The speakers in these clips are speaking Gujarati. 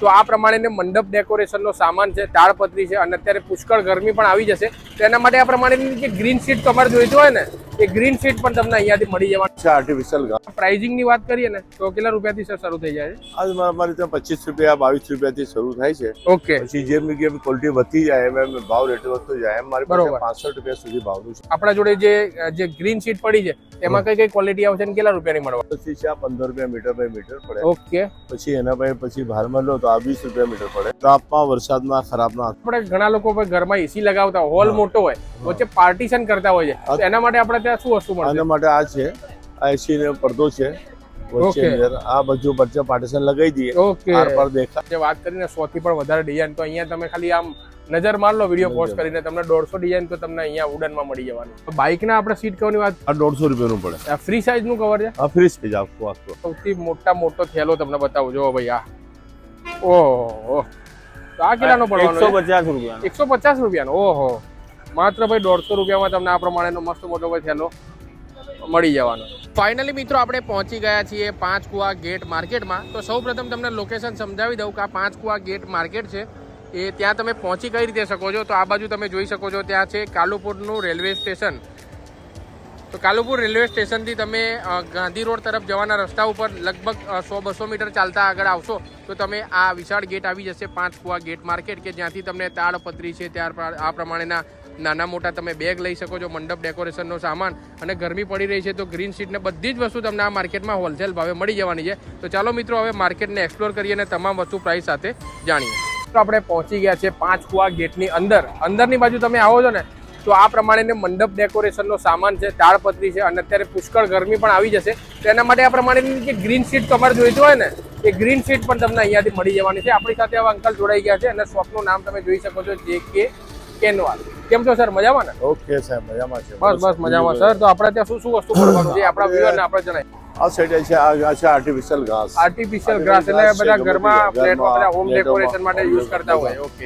તો આ પ્રમાણે મંડપ ડેકોરેશનનો સામાન છે તાળપત્રી છે અને અત્યારે પુષ્કળ ગરમી પણ આવી જશે. તો એના માટે આ પ્રમાણેની જે ગ્રીન શીટ તમારે જોઈતું હોય ને એ ગ્રીન શીટ પણ તમને અહીંયાથી મળી જવાની. છે આર્ટિફિશિયલ પ્રાઇઝિંગની વાત કરીએ ને તો કેટલા રૂપિયાથી સર શરૂ થઈ જાય છે? આજ અમારી ત્યાં પચીસ રૂપિયા બાવીસ રૂપિયાથી શરૂ થાય છે. ઓકે પછી જેમ જેમ ક્વોલિટી વધતી જાય એમ એમ ભાવ રેટ વધતો જાય એમ મારી પાસે બરોબર. રૂપિયા સુધી ભાવનું છે. આપણા જોડે જે જે ગ્રીન શીટ પડી છે એમાં કઈ કઈ ક્વોલિટી આવશે ને કેટલા રૂપિયાની મળવા? પછી છે પંદર રૂપિયા મીટર બાય મીટર પડે. ઓકે પછી એના પછી પછી ભારમાં લો તો આ વીસ રૂપિયા મીટર પડે. તાપમાં વરસાદમાં ખરાબમાં આપણે ઘણા લોકો ઘરમાં એસી લગાવતા હોલ મોટો હોય વચ્ચે પાર્ટીશન કરતા હોય છે. એના માટે આપણે ત્યાં શું વસ્તુ મળે એના માટે આ છે આ એસી નો પડદો છે આ બધું વચ્ચે પાર્ટીશન લગાવી દઈએ ઓકે. આર પર દેખાય. વાત કરીને સો થી પણ વધારે ડિઝાઇન તો અહીંયા તમે ખાલી આમ નજર માર લો વીડિયો પોસ્ટ કરીને તમને દોઢસો ડિઝાઇન તો તમને અહીંયા વુડનમાં મળી જવાનું. બાઇક ના આપણે સીટ કવરની વાત? આ દોઢસો રૂપિયાનું પડે. ફ્રી સાઇઝનું કવર છે? આ ફ્રી સ્પેસ આખું આખું. સૌથી મોટા મોટો થેલો તમને બતાવું. જો ભાઈ આ. ઓહો. તો આ કેટલાનો પડવાનો એકસો પચાસ રૂપિયા એકસો પચાસ રૂપિયાનો ઓહો. માત્ર ભાઈ દોઢસો રૂપિયામાં તમને આ પ્રમાણેનો મસ્ત મોટો ભાઈ થેલો મળી જવાનો. ફાઇનલી મિત્રો આપણે પહોંચી ગયા છીએ પાંચ કુવા ગેટ માર્કેટમાં. તો સૌ પ્રથમ તમને લોકેશન સમજાવી દઉં કે આ પાંચ કુવા ગેટ માર્કેટ છે. એ ત્યાં તમે પહોંચી કઈ રીતે શકો છો? તો આ બાજુ તમે જોઈ શકો છો ત્યાં છે કાલુપુરનું રેલવે સ્ટેશન. તો કાલુપુર રેલવે સ્ટેશનથી તમે ગાંધી રોડ તરફ જવાના રસ્તા ઉપર લગભગ સો બસો મીટર ચાલતા આગળ આવશો, તો તમે આ વિશાળ ગેટ આવી જશે, પાંચ કુવા ગેટ માર્કેટ, કે જ્યાંથી તમને તાળપત્રી છે, ત્યાર આ પ્રમાણેના નાના મોટા તમે બેગ લઈ શકો છો, મંડપ, ડેકોરેશનનો સામાન, અને ગરમી પડી રહી છે, તો ગ્રીન શીટને બધી જ વસ્તુ તમને આ માર્કેટમાં હોલસેલ ભાવે મળી જવાની છે. તો ચાલો મિત્રો, હવે માર્કેટને એક્સપ્લોર કરીએ અને તમામ વસ્તુ પ્રાઇસ સાથે જાણીએ. તો આપણે પહોંચી ગયા છે પાંચ કુવા ગેટની અંદર. અંદરની બાજુ તમે આવો છો ને તો આ પ્રમાણે મંડપ ડેકોરેશનનો સામાન છે તાળપત્રી છે અને અત્યારે પુષ્કળ ગરમી પણ આવી જશે. તો એના માટે આ પ્રમાણેની જે ગ્રીન શીટ તમારે જોઈતું હોય ને એ ગ્રીન શીટ પણ તમને અહીંયાથી મળી જવાની છે. આપણી સાથે હવે અંકલ જોડાઈ ગયા છે અને શોપનું નામ તમે જોઈ શકો છો જે કે કેનવાલ. કેમ છો સર? મજામાં ને? ઓકે સાહેબ મજામાં છે. બસ બસ મજામાં. સર તો આપણે ત્યાં શું શું વસ્તુ મળવાનું છે? આપણા વ્યુઅરને આપણે જણાય આ સાઈડ છે આ છે આર્ટિફિશિયલ ઘાસ આર્ટિફિશિયલ ગ્રાસ એટલે બધા ઘરમાં ફ્લેટમાં બધા હોમ ડેકોરેશન માટે યુઝ કરતા હોય ઓકે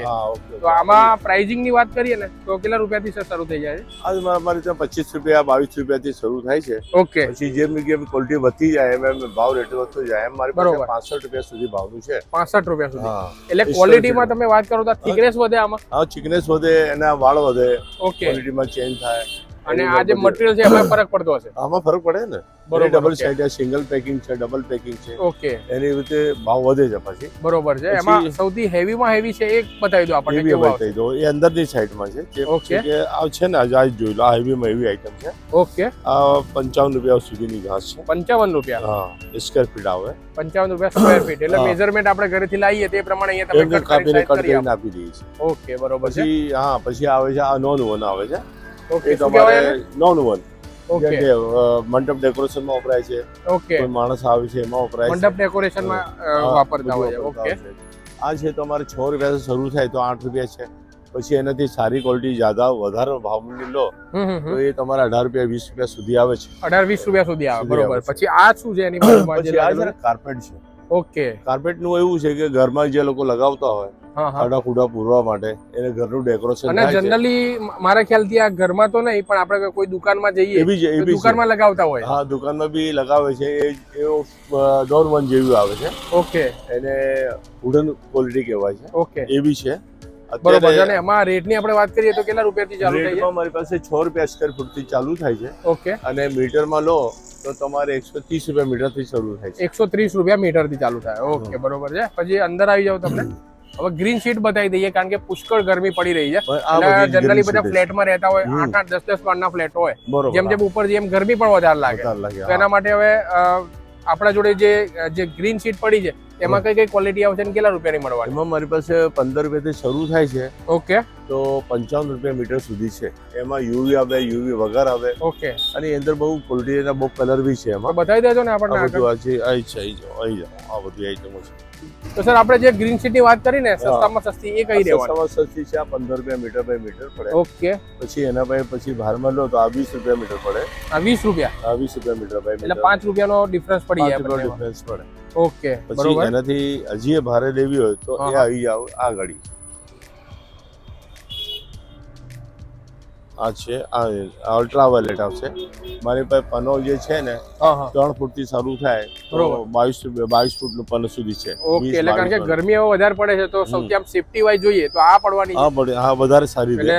તો આમાં પ્રાઇઝિંગની વાત કરીએ ને તો કેટલા રૂપિયાથી સર શરૂ થઈ જાય છે? આજ મારી ત્યાં પચીસ રૂપિયા બાવીસ રૂપિયાથી શરૂ થાય છે. ઓકે પછી જેમ જેમ ક્વોલિટી વધતી જાય એમ એમ ભાવ રેટ વધતો જાય એમ મારી પાસે પાસઠ રૂપિયા સુધી ભાવનું છે. પાસઠ રૂપિયા સુધી. એટલે એટલે ક્વોલિટીમાં તમે વાત કરો તો થિકનેસ વધે આમાં? હા થિકનેસ વધે એના વાળ વધે. ઓકે ક્વોલિટીમાં ચેન્જ થાય. અને આ જે મટીરીયલ છે એમાં ફરક પડતો હશે. આમાં ફરક પડે ને? બરોબર, ડબલ. સાઈડ સિંગલ પેકિંગ છે ડબલ પેકિંગ છે. ઓકે. એની રીતે ભાવ વધે છે પછી. બરોબર છે. એમાં સૌથી હેવીમાં હેવી છે એક બતાવી દો આપણને કેવું બતાવી દો. એ અંદરની સાઈડમાં છે. જે Okay. કે આ છે ને આ જોઈ લો. આ હેવીમાં હેવી આઈટમ છે. ઓકે. આ પંચાવન રૂપિયા સુધીની ઘાસ છે. પંચાવન રૂપિયા. હા સ્ક્વેર ફીટ આવે. પંચાવન રૂપિયા સ્ક્વેર ફીટ એટલે. મેઝરમેન્ટ આપણે ઘરેથી લાવીએ તે પ્રમાણે અહીંયા તમે કટ cut કરી કટ કરીને આપી. દઈએ છીએ. ઓકે બરોબર છે. પછી હા પછી આવે છે આ નોન વન આવે છે. ઓકે શું કહેવાય નોન વન. ઓકે મંડપ ડેકોરેશનમાં વપરાય છે. ઓકે કોઈ માણસ આવે છે એમાં વપરાય છે. મંડપ ડેકોરેશનમાં વાપરતા હોય ઓકે આ છે તમારે છ રૂપિયા શરૂ થાય તો આઠ રૂપિયા છે. પછી એનાથી સારી ક્વોલિટી જ્યાદા વધારે લો હમ હમ હમ. તો એ તમારે અઢાર રૂપિયા વીસ રૂપિયા સુધી આવે છે. અઢાર વીસ રૂપિયા સુધી આવે. બરોબર. પછી આ શું છે એની પછી આ કાર્પેટ છે. ઓકે કાર્પેટનું એવું છે કે ઘરમાં જે લોકો લગાવતા હોય ખાડા ખુડા પૂરવા માટે એને ઘરનું ડેકોરેશન અને જનરલી મારા ખ્યાલથી આ ઘરમાં તો નહીં પણ આપણે કોઈ દુકાનમાં જઈએ એવી દુકાનમાં લગાવતા હોય. હા દુકાનમાં બી લગાવે છે એ એવો ડોર વન જેવું આવે છે. ઓકે એને વુડન ક્વોલિટી કહેવાય છે. ઓકે એ બી છે. બરોબર. અને એમાં રેટની આપણે વાત કરીએ તો કેટલા રૂપિયાથી ચાલુ થાય મારી પાસે છ રૂપિયા સ્ક્વેર ફૂટથી ચાલુ થાય છે. ઓકે અને મીટરમાં લો તો તમારે એકસો ત્રીસ રૂપિયા મીટરથી શરૂ થાય છે. એકસો ત્રીસ રૂપિયા મીટરથી ચાલુ થાય. ઓકે બરોબર છે. પછી અંદર આવી જાવ તમને. હવે ગ્રીન શીટ બતાવી દઈએ કારણ કે પુષ્કળ ગરમી પડી રહી છે. જનરલી બધા ફ્લેટમાં રહેતા હોય આઠ આઠ દસ દસ માળના ફ્લેટ હોય. જેમ જેમ ઉપર જેમ ગરમી પણ વધારે લાગે. તો એના માટે હવે આપણા જોડે જે જે ગ્રીન શીટ પડી છે એમાં કઈ કઈ ક્વોલિટી આવશે અને કેટલા રૂપિયાની. મળવાની એમાં મારી પાસે પંદર રૂપિયાથી શરૂ થાય છે. ઓકે. તો પંચાવન રૂપિયા મીટર સુધી છે. એમાં યુવી આવે યુવી વગર આવે. ઓકે. અને અંદર બહુ ક્વોલિટીના બહુ કલર બી છે એમાં. બતાવી દેજો ને આપણને આ બધું આ છે આવી છે આવી જાઓ આવી જાઓ આ બધી આઈટમો છે. તો સર આપણે જે ગ્રીન શીટની વાત કરી ને સસ્તામાં સસ્તી એ કઈ દેવાની. સસ્તામાં સસ્તી છે આ પંદર રૂપિયા મીટર બાય મીટર પડે. ઓકે. પછી એના પછી પછી ભારમાં લો તો આ વીસ રૂપિયા મીટર પડે. આ વીસ રૂપિયા. આ વીસ રૂપિયા મીટર બાય એટલે પાંચ રૂપિયાનો ડિફરન્સ પડી જાય ડિફરન્સ પડે. ઓકે પછી એનાથી હજી ભારે લેવી હોય તો એ આવી જાવ આ ગાડી આ છે આ અલ્ટ્રાવાયોલેટ આવશે. મારી પાસે પનો જે છે ને ત્રણ ફૂટથી શરૂ થાય તો બરોબર. બાવીસ ફૂટનું પનો સુધી છે. ઓકે એટલે કારણ કે ગરમી હવે વધારે પડે છે તો સૌથી આમ સેફટી વાઇઝ જોઈએ તો આ પડવાની હા પડે હા વધારે સારી એટલે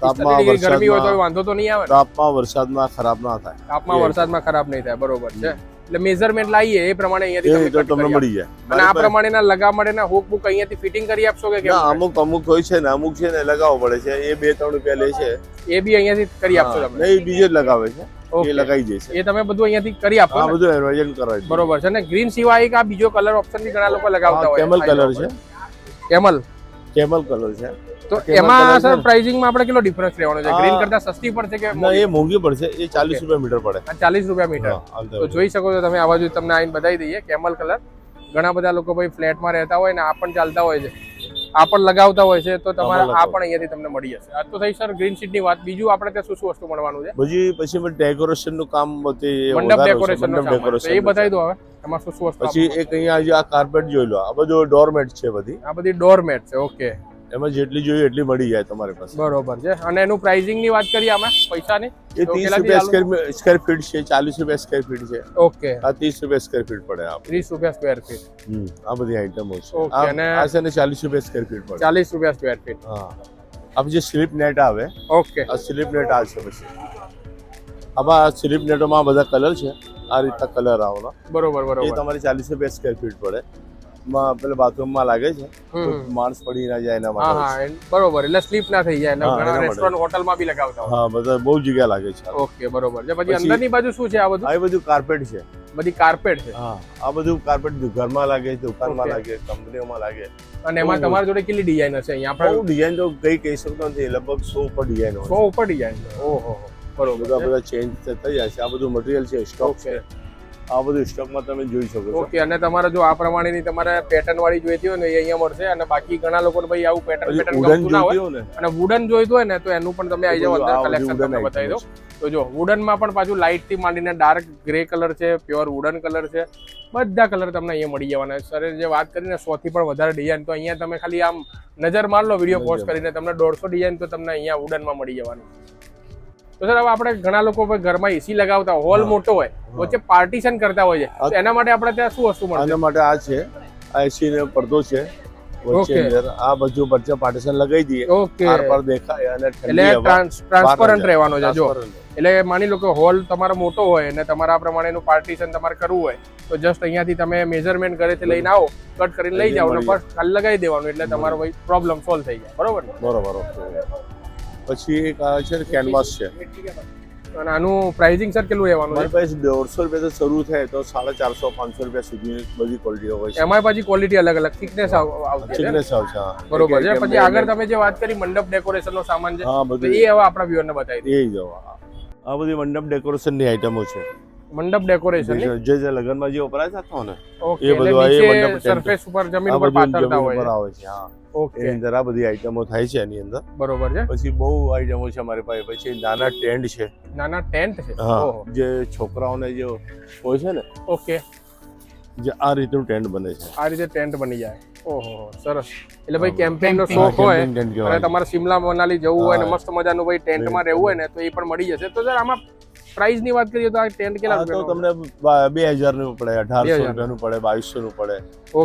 તાપમાં ગરમી હોય તો વાંધો તો નહીં આવે? તાપમાં વરસાદમાં ખરાબ ના થાય. તાપમાં વરસાદમાં ખરાબ નહીં થાય બરોબર છે. એટલે મેઝરમેન્ટ લાવીએ એ પ્રમાણે અહીંયાથી તમે તમને મળી જાય. અને આ પ્રમાણેના લગા માટેના હુક બુક અહીંયાથી ફિટિંગ કરી આપશો કે કેમ અમુક અમુક હોય છે ને અમુક છે ને લગાવવો પડે છે. એ બે ત્રણ રૂપિયા લે છે. એ બી અહીંયાથી કરી આપશો તમે. નહીં બીજે જ લગાવે છે. એ લગાવી દે છે એ તમે બધું અહીંયાથી કરી આપો આ? બધું એડવાઇઝન કરાવી. બરોબર છે ને? ગ્રીન સિવાય એક આ બીજો કલર ઓપ્શન બી ઘણા લોકો લગાવતા હોય. કેમલ કલર છે. કેમલ કેમલ કલર છે. તો એમાં સર. પ્રાઇસિંગમાં આપણે કેટલો ડિફરન્સ રહેવાનો છે? ગ્રીન કરતા સસ્તી પડશે કે ના એ મોંઘી પડશે. એ ચાલીસ રૂપિયા મીટર પડે. ચાલીસ રૂપિયા મીટર. તો જોઈ શકો છો તમે આ બાજુ તમને આઈને બતાવી દઈએ કેમલ કલર. ઘણા બધા લોકો ભાઈ ફ્લેટમાં રહેતા હોય ને આ પણ ચાલતા હોય છે. આ પણ લગાવતા હોય છે તો તમારે આ. પણ અહીંયાથી તમને મળી જશે. આ તો થઈ સર ગ્રીન શીટની વાત. બીજું આપણે ત્યાં શું શું વસ્તુ મળવાનું છે? પછી પછી ડેકોરેશનનું કામ મંડપ ડેકોરેશન એ બતાવી દો હવે એમાં શું શું વસ્તુ પછી એક અહીંયા આ કાર્પેટ જોઈ લો આ બધું ડોરમેટ છે બધી. આ બધી ડોરમેટ છે ઓકે એમાં જેટલી જોઈએ એટલી મળી જાય તમારી પાસે. બરોબર છે. અને એનું પ્રાઇસિંગની વાત કરીએ આમાં પૈસાની? એ ત્રીસ રૂપિયા સ્કવેર સ્ક્વેર ફીટ છે ચાલીસ રૂપિયા સ્કવેર ફીટ છે. ઓકે. આ ત્રીસ રૂપિયા સ્કવેર ફીટ પડે આ. ત્રીસ રૂપિયા સ્કવેર ફીટ આ બધી આઈટમો છે. અને- આ છે ને ચાલીસ રૂપિયા સ્કવેર ફીટ પડે. ચાલીસ રૂપિયા સ્કવેર ફીટ હા. આ જે સ્લીપ નેટ આવે ઓકે. આ સ્લીપ નેટ આ છે પછી. આમાં સ્લીપ નેટોમાં બધા કલર છે. આ રીતના કલર આવવાનો બરોબર એ બરોબર તમારે ચાલીસ રૂપિયા સ્કવેર ફીટ પડે. માં પેલા બાથરૂમમાં લાગે છે. માણસ પડી ના જાય એના માટે. હા બરોબર એટલે સ્લીપ ના થઈ જાય ઘણા. રેસ્ટોરન્ટ હોટલમાં બી લગાવતા હા બધા બહુ જગ્યા લાગે છે. ઓકે બરોબર. છે પછી અંદરની બાજુ શું છે આ બધું? આ બધું કાર્પેટ છે. બધી કાર્પેટ છે. હા આ બધું કાર્પેટ ઘરમાં લાગે દુકાનમાં. લાગે કંપનીઓમાં લાગે. અને એમાં તમારા જોડે કેટલી ડિઝાઇન હશે અહીંયા? પણ આપણે ડિઝાઇન તો કઈ કહી શકતો નથી. લગભગ સો ઉપર ડિઝાઇન સો ઉપર ડિઝાઇન ઓહો બરોબર. બધા બધા ચેન્જ થઈ જાય છે. આ બધું મટીરિયલ છે સ્ટોક છે. આ બધું સ્ટોકમાં તમે જોઈ શકો છો. ઓકે અને તમારે જો આ પ્રમાણેની તમારે પેટર્ન વાળી જોઈતી હોય ને એ અહીંયા મળશે અને બાકી ઘણા લોકોને ભાઈ આવું પેટર્ન પેટર્ન ગમતું ના હોય અને વુડન જોઈતું હોય ને તો એનું પણ તમે આવી જાઓ અંદર કલેક્શન તમને બતાવી દો. તો જો વુડનમાં પણ પાછું લાઇટથી માંડીને ડાર્ક ગ્રે કલર છે પ્યોર વુડન કલર છે બધા કલર તમને અહીંયા મળી જવાના. સરે જે વાત કરીને સો થી પણ વધારે ડિઝાઇન તો અહીંયા તમે ખાલી આમ નજર માર લો વીડિયો પોસ્ટ કરીને તમને દોઢસો ડિઝાઇન તો તમને અહીંયા વુડનમાં મળી જવાની. તો સર હવે આપણે ઘણા લોકો ઘરમાં એસી લગાવતા હોલ મોટો હોય વચ્ચે પાર્ટીશન કરતા હોય છે. તો એના માટે આપણે ત્યાં શું વસ્તુ આના માટે આ છે આ એસી નો પડદો છે વચ્ચે અંદર આ બધું વચ્ચે પાર્ટીશન લગાવી દઈએ. ઓકે આર પર દેખાય અને એટલે ટ્રાન્સપરન્ટ રહેવાનો છે જો. એટલે માની લો કે હોલ તમારો મોટો હોય અને તમારા પ્રમાણેનું પાર્ટીશન તમારે કરવું હોય તો જસ્ટ અહીંયાથી તમે મેઝરમેન્ટ ઘરેથી લઈને આવો કટ કરીને લઈ જાઓ અને બસ ખાલી લગાવી દેવાનું એટલે તમારો ભાઈ પ્રોબ્લેમ સોલ્વ થઈ જાય. બરોબર ને? બરોબર. પછી એક આ છે કેનવાસ છે. અને આનું પ્રાઇસિંગ સર કેટલું રહેવાનું મારી પાસે દોઢસો રૂપિયા શરૂ થાય તો સાડા ચારસો પાંચસો રૂપિયા સુધી બધી ક્વોલિટીઓ હોય છે. એમાં પાછી ક્વોલિટી અલગ અલગ થિકનેસ આવતી થિકનેસ આવશે. બરોબર છે. પછી આગળ તમે જે વાત કરી મંડપ ડેકોરેશન નો સામાન છે એ હવે આપણા વ્યુઅર ને બતાવી દઈએ એ જ. આ. બધી મંડપ ડેકોરેશનની આઈટમો છે. મંડપ ડેકોરેશન જે જે લગ્નમાં જે વપરાય છે ને. એ બધું આ મંડપ સરફેસ ઉપર જમીન ઉપર પાથરતા હોય. આવે છે હા. ઓકે એની અંદર આ બધી આઈટમો થાય છે એની અંદર. બરોબર છે. પછી બહુ આઈટમો છે અમારી પાસે. પછી નાના ટેન્ટ છે. નાના ટેન્ટ છે? હા. જે છોકરાઓને જે હોય છે ને. ઓકે જે આ રીતનું ટેન્ટ બને છે. આ રીતે ટેન્ટ બની જાય. ઓહો સરસ. એટલે ભાઈ કેમ્પિંગ નો શોખ હોય અને તમારે શિમલા મનાલી જવું હોય ને મસ્ત મજાનું ભાઈ ટેન્ટમાં રહેવું હોય ને તો એ પણ મળી જશે. તો સર આમાં પ્રાઇસની વાત કરીએ તો આ ટેન્ટ કેટલા તો તમને બા- હજારનું પડે અઢારસો રૂપિયા નું પડે બાવીસો નું પડે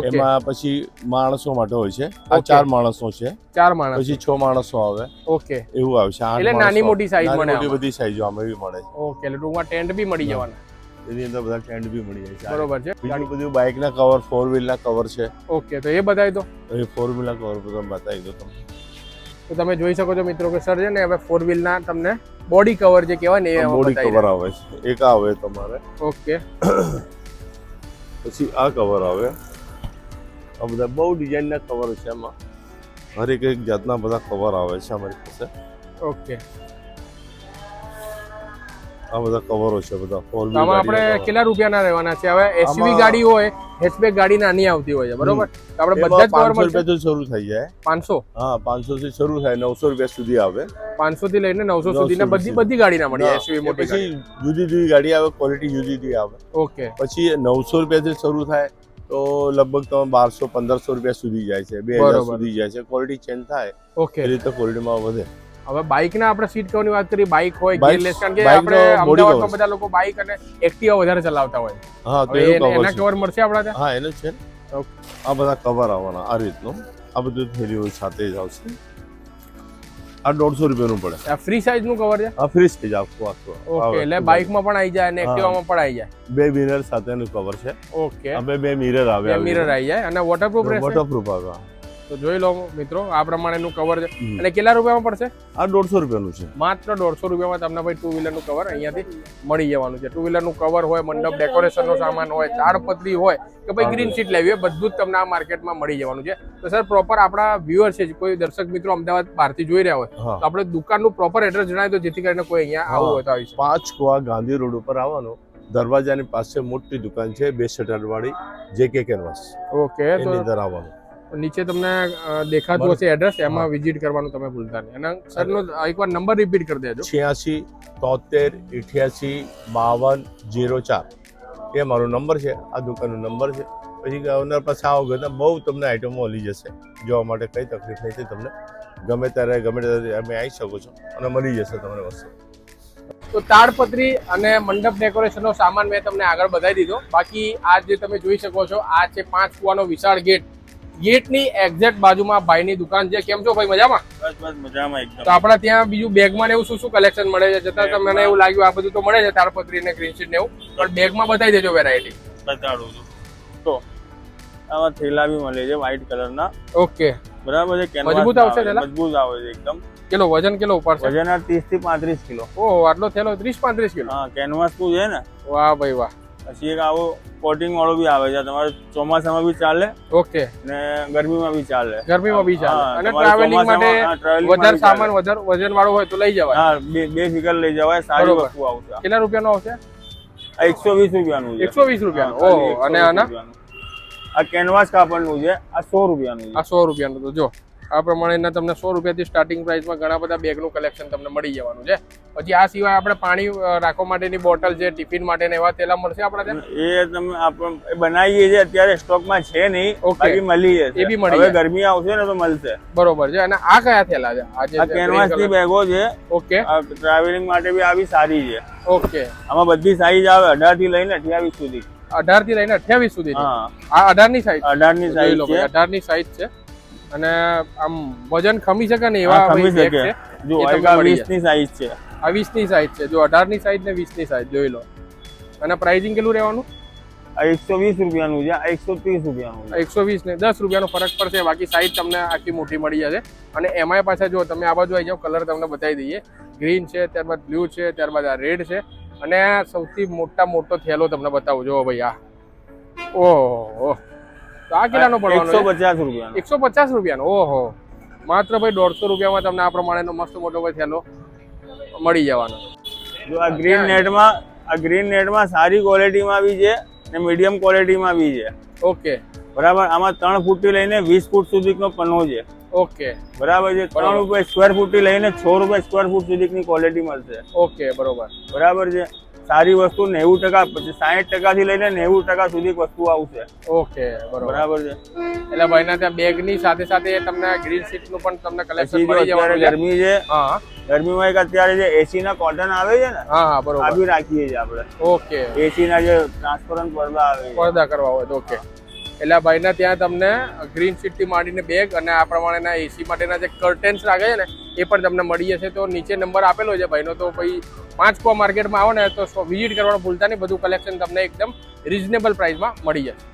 એમાં પછી માણસો માટે હોય છે. આ ચાર માણસો છે. ચાર માણસ. પછી છ માણસો આવે. ઓકે એવું આવશે એટલે નાની મોટી સાઈઝ મળે મોટી બધી સાઈઝો આમાં એવી મળે. ઓકે એટલે ટૂંકમાં ટેન્ટ બી મળી જવાના. એની અંદર બધા ટેન્ટ બી મળી જાય છે. બરોબર છે. બીજું બધું બાઇક ના કવર ફોર વ્હીલ ના કવર છે. ઓકે તો એ બતાવી દો. એ ફોર વ્હીલ ના કવર બધા બતાવી દો તમને. તો તમે જોઈ શકો છો મિત્રો કે સર છે ને હવે ફોર વ્હીલ ના તમને બોડી કવર જે કહેવાય ને એ બોડી કવર આવે છે. એક આવે તમારે. ઓકે. પછી આ કવર આવે. આ બધા બહુ ડિઝાઇન ના કવર છે એમાં હરેક એક જાતના બધા કવર આવે છે અમારી પાસે. ઓકે. આ બધા કવરો છે બધા ફોર આમાં આપણે કેટલા રૂપિયાના રહેવાના છે? હવે એસયુવી ગાડી હોય હેચબેક ગાડી નાની આવતી હોય છે બરોબર? તો આપણે બધા જ કવર મળશે? તો શરૂ થઈ જાય. પાંચસો? હા પાંચસો થી શરૂ થાય નવસો રૂપિયા સુધી આવે. પાંચસો થી લઈને નવસો 900 સુધીના બધી બધી ગાડી ના મળી એસયુવી મોટી પછી જુદી જુદી ગાડી આવે ક્વોલિટી જુદી જુદી આવે. ઓકે. પછી નવસો રૂપિયાથી શરૂ થાય તો લગભગ તમે બારસો પંદરસો રૂપિયા સુધી જાય છે બે હજાર. સુધી જાય છે. ક્વોલિટી ચેન્જ થાય ઓકે. એ રીતે ક્વોલિટીમાં વધે. હવે બાઇક ના આપણે સીટ કવરની વાત કરીએ બાઇક હોય Bike- કારણ કે આપણે અમદાવાદમાં બધા લોકો બાઇક અને એક્ટિવા વધારે ચલાવતા હોય. હા તો એનું કવર મળશે આપણા ત્યાં? હા એનું છે આ બધા કવર આવવાના આ રીતનું. આ બધું થેલીઓ સાથે જ આવશે. આ દોઢસો રૂપિયાનું પડે. આ ફ્રી સાઇઝનું કવર છે? આ ફ્રી સાઈઝ આખું આખું. ઓકે એટલે એટલે બાઇકમાં પણ આવી જાય અને એક્ટિવા માં પણ આવી જાય. બે મિરર સાથેનું કવર છે. ઓકે અમે બે બે મિરર આવે મિરર આવી જાય અને વોટરપ્રૂફ રહેશે? વોટરપ્રૂફ આવે તો જોઈ લો મિત્રો આ પ્રમાણેનું કવર છે. અને કેટલા રૂપિયામાં પડશે? આ દોઢસો રૂપિયાનું છે. માત્ર દોઢસો રૂપિયામાં તમને ભાઈ ટુ વ્હીલરનું કવર અહીંયાથી મળી જવાનું છે. ટુ વ્હીલરનું કવર હોય મંડપ ડેકોરેશનનો સામાન હોય તાડપત્રી હોય કે ભાઈ ગ્રીન શીટ લેવી હોય બધું જ તમને આ માર્કેટમાં મળી જવાનું છે. તો સર પ્રોપર આપણા વ્યુઅર છે કોઈ દર્શક મિત્રો અમદાવાદ બહારથી જોઈ રહ્યા હોય તો આપણે દુકાનનું પ્રોપર એડ્રેસ જણાવી દો જેથી કરીને કોઈ અહીંયા આવું હોય તો આવી પાંચ કુવા ગાંધી રોડ ઉપર આવવાનું. દરવાજાની પાસે મોટી દુકાન છે બે શટર વાળી જે કે કેનવાસ. ઓકે તો એની અંદર આવવાનું. નીચે તમને દેખાતું હશે એડ્રેસ એમાં વિઝિટ કરવાનું તમે ભૂલતા નહીં. અને સરનો એકવાર નંબર રિપીટ કરી દેજો. છ્યાસી તોતેર અઠ્યાસી બાવન જીરો ચાર. એ મારો નંબર છે આ દુકાનનો નંબર છે. પછી ઓનર પાસે આવો ગયો બહુ તમને આઈટમો મળી જશે. જોવા માટે કઈ તકલીફ નહીં તમને. ગમે ત્યારે ગમે ત્યારે અમે આવી શકો છો. અને મળી જશે તમને વસ્તુ. તો તાડપત્રી અને મંડપ ડેકોરેશનનો સામાન મેં તમને આગળ બતાવી દીધો. બાકી આ જે તમે જોઈ શકો છો આ છે પાંચ કુવાનો વિશાળ ગેટ. ગેટની એક્ઝેક્ટ બાજુમાં ભાઈની દુકાન છે. કેમ છો ભાઈ? મજામાં? બસ બસ મજામાં એકદમ. તો આપણા ત્યાં બીજું બેગમાં ને એવું શું શું કલેક્શન મળે છે? જતાં તમને મને એવું લાગ્યું આ બધું તો મળે છે તાડપત્રી ને ગ્રીન શીટ ને એવું. પણ બેગમાં બતાવી દેજો વેરાયટી બતાડું છું. તો. આમાં થેલા બી મળે છે વ્હાઈટ કલરના ઓકે. બરાબર છે મજબૂત આવશે આવે, થેલા? મજબૂત આવે છે એકદમ. કિલો વજન કિલો ઉપાડશે વજન આ ત્રીસથી પાંત્રીસ કિલો. ઓહો આટલો થેલો ત્રીસ પાંત્રીસ કિલો? હા કેનવાસનું છે ને? વાહ ભાઈ વાહ. પછી એક આવો કોટિંગ વાળો બી આવે છે. તમારે ચોમાસામાં બી ચાલે ઓકે. ને ગરમીમાં બી ચાલે. ગરમીમાં બી ચાલે. અને ટ્રાવેલિંગ માટે વધારે સામાન વધારે વજન વાળો હોય તો લઈ જવાય. હા બે બે ફિગર લઈ જવાય સારી વસ્તુ આવશે. કેટલા રૂપિયાનો આવશે? આ એકસો વીસ રૂપિયાનું એકસો વીસ રૂપિયાનો. ઓહો અને આના? આ કેનવાસ કાપડનું છે આ સો રૂપિયાનું આ સો રૂપિયાનું તો જો. આ પ્રમાણેના તમને સો રૂપિયાથી સ્ટાર્ટિંગ પ્રાઇસમાં ઘણા બધા બેગનું કલેક્શન તમને મળી જવાનું છે. પછી આ સિવાય આપણે પાણી રાખવા માટેની બોટલ છે ટિફિન માટે એવા તેલા મળશે આપણે એ તમે આપણે બનાવીએ છીએ અત્યારે સ્ટોકમાં છે નહીં ઓકે મળી જશે. એ બી મળી હવે ગરમી આવશે ને તો મળશે. બરોબર છે. અને આ કયા થેલા છે? આ જે આ કેનવાસની બેગો છે. ઓકે. ટ્રાવેલિંગ માટે બી આવી સારી છે. ઓકે. આમાં બધી સાઈઝ આવે અઢારથી લઈને અઠ્યાવીસ સુધી. અઢારથી લઈને અઠ્યાવીસ સુધી આ અઢારની સાઈઝ અઢારની સાઈઝ અઢારની સાઈઝ છે. અને આમ વજન ખમી શકે ને એવા ખમી શકે. જો આ તમને મળી વીસની સાઈઝ છે. આ 20 ની સાઈઝ છે. જો અઢારની સાઈઝ ને વીસની સાઈઝ જોઈ લો. અને પ્રાઇસિંગ કેટલું રહેવાનું? આ એકસો વીસ રૂપિયાનું છે. આ એકસો ત્રીસ રૂપિયાનું છે. એકસો વીસ ને દસ રૂપિયાનો ફરક પડશે. બાકી સાઈઝ તમને આખી મોટી મળી જશે. અને એમાંય પાછા જો તમે આ બાજુ આવી જાઓ કલર તમને બતાવી દઈએ. ગ્રીન છે ત્યારબાદ બ્લુ છે ત્યારબાદ આ રેડ છે. અને આ સૌથી મોટા મોટો થેલો તમને બતાવું. જો ભાઈ આ. ઓહો. તો આ એકસો પડવાનો પચાસ રૂપિયાનો. એકસો પચાસ રૂપિયાનો ઓહો. માત્ર ભાઈ દોઢસો રૂપિયામાં તમને આ પ્રમાણેનો મસ્ત મોટો ભાઈ થેલો મળી જવાનો. જો આ ગ્રીન નેટમાં આ ગ્રીન નેટમાં સારી ક્વોલિટીમાં બી છે ને મીડિયમ ક્વોલિટીમાં બી છે. ઓકે. બરાબર? આમાં ત્રણ ફૂટથી લઈને વીસ ફૂટ સુધીનો પન્નો છે. ઓકે. બરાબર છે? ત્રણ રૂપિયા સ્ક્વેર ફૂટથી લઈને છ રૂપિયા સ્ક્વેર ફૂટ સુધીની ક્વોલિટી મળશે. ઓકે બરોબર. બરાબર છે? સારી વસ્તુ નેવું ટકા પછી સાહીઠ ટકાથી લઈને નેવું ટકા સુધી વસ્તુ આવશે. ઓકે બરાબર. છે. એટલે ભાઈના ત્યાં બેગની સાથે સાથે તમને ગ્રીન સીટનું પણ તમને કલેક્શન મળી જવાનું ગરમી છે હા. ગરમીમાં એક અત્યારે જે એસી ના કોટન આવે છે ને હા હા બરોબર. આવી રાખીએ છીએ આપણે. ઓકે. એસી ના જે ટ્રાન્સપરન્ટ પડદા આવે પડદા કરવા હોય તો ઓકે. એટલે આ ભાઈના ત્યાં તમને ગ્રીન સીટથી માંડીને બેગ અને આ પ્રમાણેના એસી માટેના જે કર્ટેન્સ લાગે છે ને, એ પણ તમને મળી જશે તો નીચે નંબર આપેલો છે ભાઈનો. તો ભાઈ પાંચ કો માર્કેટમાં આવો ને તો વિઝિટ કરવાનું ભૂલતા નહીં. બધું કલેક્શન તમને એકદમ રિઝનેબલ પ્રાઇસમાં મળી જશે.